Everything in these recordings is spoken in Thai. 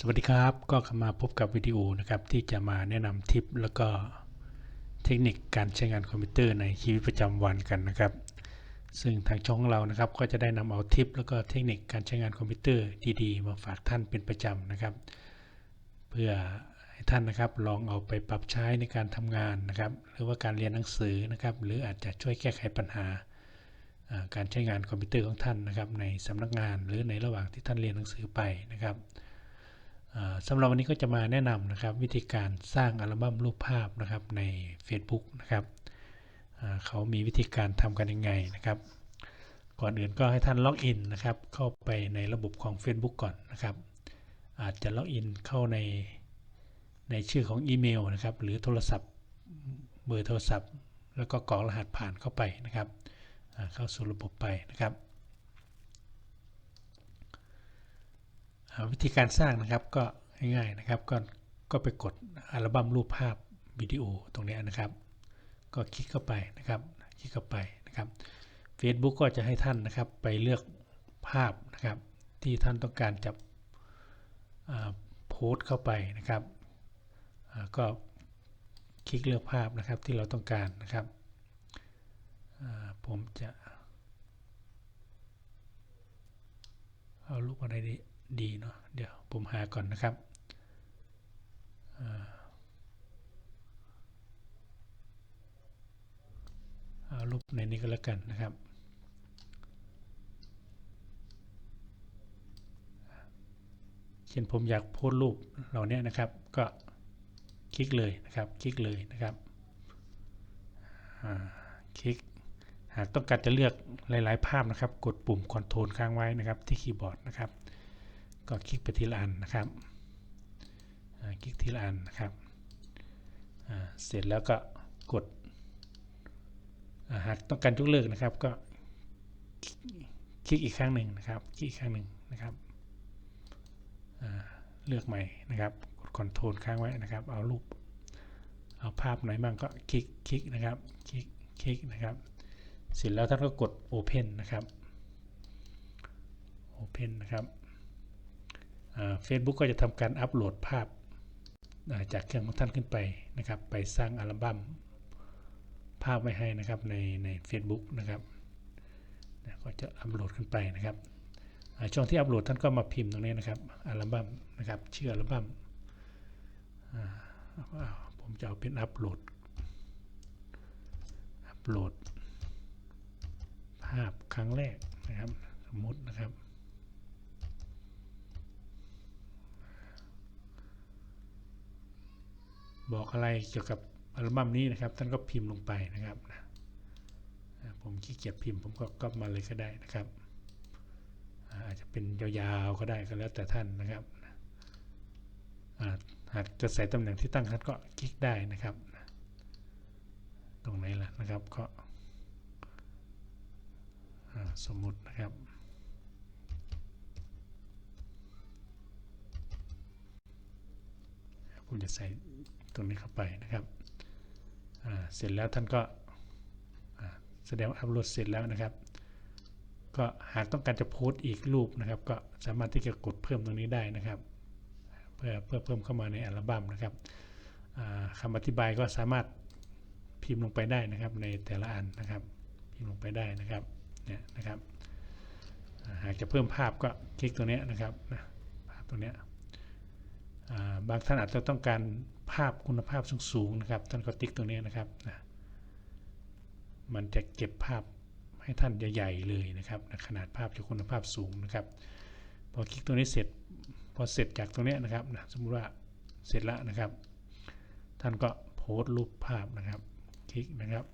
สวัสดีครับก็มาพบกับวิดีโอนะครับที่จะมาแนะนำทิปแล้วก็เทคนิคการใช้งานคอมพิวเตอร์ในชีวิตประจำวันกันนะครับ ซึ่งทางช่องของเรานะครับก็จะได้นำเอาทิปแล้วก็เทคนิคการใช้งานคอมพิวเตอร์ดีๆ มาฝากท่านเป็นประจำนะครับ เพื่อให้ท่านนะครับลองเอาไปปรับใช้ในการทำงานนะครับ หรือว่าการเรียนหนังสือนะครับ หรืออาจจะช่วยแก้ไขปัญหาการใช้งานคอมพิวเตอร์ของท่านนะครับ ในสำนักงานหรือในระหว่างที่ท่านเรียนหนังสือไปนะครับ สำหรับวันนี้ก็จะมาแนะนำนะครับวิธีการสร้างอัลบั้มรูปภาพนะครับใน Facebook นะครับเขามีวิธีการทำกันยังไงนะครับ ก่อนอื่นก็ให้ท่านล็อกอินนะครับ เข้าไปในระบบของ Facebook ก่อนนะครับ อาจจะล็อกอินเข้าในในชื่อของอีเมลนะครับ หรือโทรศัพท์เบอร์โทรศัพท์ แล้วก็กรอกรหัสผ่านเข้าไปนะครับเข้าสู่ระบบไปนะครับ อ่า วิธีการสร้างนะครับก็ง่ายๆนะครับก็ก็ไปกดอัลบั้มรูปภาพวิดีโอตรงนี้นะครับ ก็คลิกเข้าไปนะครับคลิกเข้าไปนะครับ Facebook ก็จะให้ท่านนะครับไปเลือกภาพนะครับ ที่ท่านต้องการจะโพสต์เข้าไปนะครับก็คลิกเลือกภาพนะครับที่เราต้องการนะครับผมจะเอารูปอะไรดี ดีเนาะเดี๋ยวผมหาก่อนนะครับเอารูปในนี้ก็แล้วกันนะครับเช่นผมอยากโพสรูปเหล่านี้นะครับ ก็คลิกเลยนะครับ คลิกเลยนะครับคลิกหากต้องการจะเลือกหลาย ๆ ภาพนะครับ กดปุ่มคอนโทรลค้างไว้นะครับที่คีย์บอร์ดนะครับ ก็คลิกไปทีละอันนะครับคลิกทีละอันนะครับ เสร็จแล้วก็กด หากต้องการยกเลิกนะครับ ก็คลิกอีกครั้งหนึ่งนะครับ คลิกอีกครั้งหนึ่งนะครับ เลือกใหม่นะครับ กดคอนโทรลค้างไว้นะครับ เอารูป เอาภาพไหนบ้างก็คลิก คลิกนะครับ คลิก คลิกนะครับ เสร็จแล้วท่านก็กด Open นะครับ Open นะครับ เฟซบุ๊กก็จะทำการอัปโหลดภาพาจากเครื่องของท่านขึ้นไปนะครับ ไปสร้างอัลบั้มภาพไว้ให้นะครับในใน Facebook นะครับก็จะอัปโหลดขึ้นไปนะครับช่วงที่อัปโหลดท่านก็มาพิมพ์ตรงนี้นะครับอัลบั้มนะครับชื่ออัลบั้มผมจะเอาเป็นอัปโหลดอัปโหลดภาพครั้งแรกนะครับสมมตินะครับ บอกอะไรเกี่ยวกับอัลบั้มนี้นะครับ ท่านก็พิมพ์ลงไปนะครับนะผมขี้เกียจพิมพ์ผมก็ก๊อปมาเลยก็ได้นะครับ อาจจะเป็นยาวๆก็ได้ก็แล้วแต่ท่านนะครับหากจะใส่ตำแหน่งที่ตั้งท่านก็คลิกได้นะครับ ตรงไหนล่ะนะครับก็สมมุตินะครับผมจะใส่ ตรงนี้เข้าไปนะครับเสร็จแล้วท่านก็แสดงอัพโหลดเสร็จแล้วนะครับ ก็หากต้องการจะโพสต์อีกรูปนะครับ ก็สามารถที่จะกดเพิ่มตรงนี้ได้นะครับ เพื่อเพื่อเพิ่มเข้ามาในอัลบั้มนะครับอ่าคำอธิบายก็สามารถพิมพ์ลงไปได้นะครับ ในแต่ละอันนะครับ พิมพ์ลงไปได้นะครับเนี่ยนะครับ หากจะเพิ่มภาพก็คลิกตรงนี้นะครับนะภาพตรงนี้ บางท่านอาจจะต้องการภาพคุณภาพสูงๆนะครับ ท่านก็ติ๊กตรงนี้นะครับนะมันจะเก็บภาพให้ท่านใหญ่ๆเลยนะครับนะขนาดภาพจะคุณภาพสูงนะครับ พอคลิกตรงนี้เสร็จพอเสร็จจากตรงนี้นะครับนะสมมุติว่าเสร็จแล้วนะครับ ท่านก็โพสต์รูปภาพนะครับ คลิกนะครับ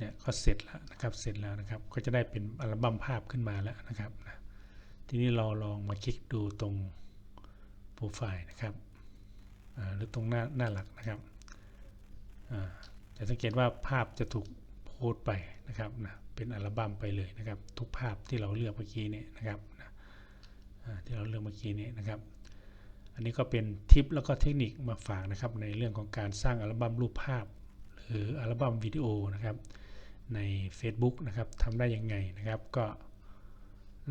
เนี่ยก็เสร็จแล้วนะครับเสร็จแล้วนะครับก็จะได้เป็นอัลบั้มภาพขึ้นมาแล้วนะครับนะทีนี้เราลองมาคลิกดูตรงโปรไฟล์นะครับหรือตรงหน้าหน้าหลักนะครับจะสังเกตว่าภาพจะถูกโพสต์ไปนะครับนะเป็นอัลบั้มไปเลยนะครับ ทุกภาพที่เราเลือกเมื่อกี้เนี่ยนะครับนะที่เราเลือกเมื่อกี้นี้นะครับ อันนี้ก็เป็นทิปแล้วก็เทคนิคมาฝากนะครับในเรื่องของการสร้างอัลบั้มรูปภาพ หรืออัลบั้มวิดีโอนะครับ ใน Facebook นะครับทำได้ยังไงนะครับ ก็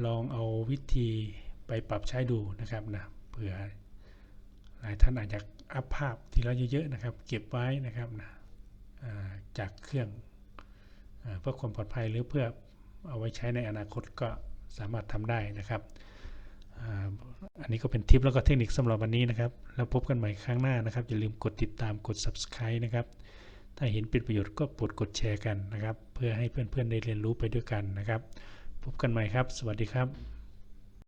ลองเอาวิธีไปปรับใช้ดูนะครับนะเผื่อหลายท่านอาจจะอัพภาพทีละเยอะๆนะครับ เก็บไว้นะครับนะจากเครื่องอเพื่อความปลอดภัยหรือเพื่อเอาไว้ใช้ในอนาคตก็สามารถทำได้นะครับอันนี้ก็เป็นทิปแล้วก็เทคนิคสำหรับวันนี้นะครับ แล้วพบกันใหม่ครั้งหน้านะครับ อย่าลืมกดติดตามกด subscribe นะครับ ถ้าเห็นเป็นประโยชน์ก็โปรดกดแชร์กันนะครับ เพื่อให้เพื่อนๆได้เรียนรู้ไปด้วยกันนะครับ พบกันใหม่ครับ สวัสดีครับ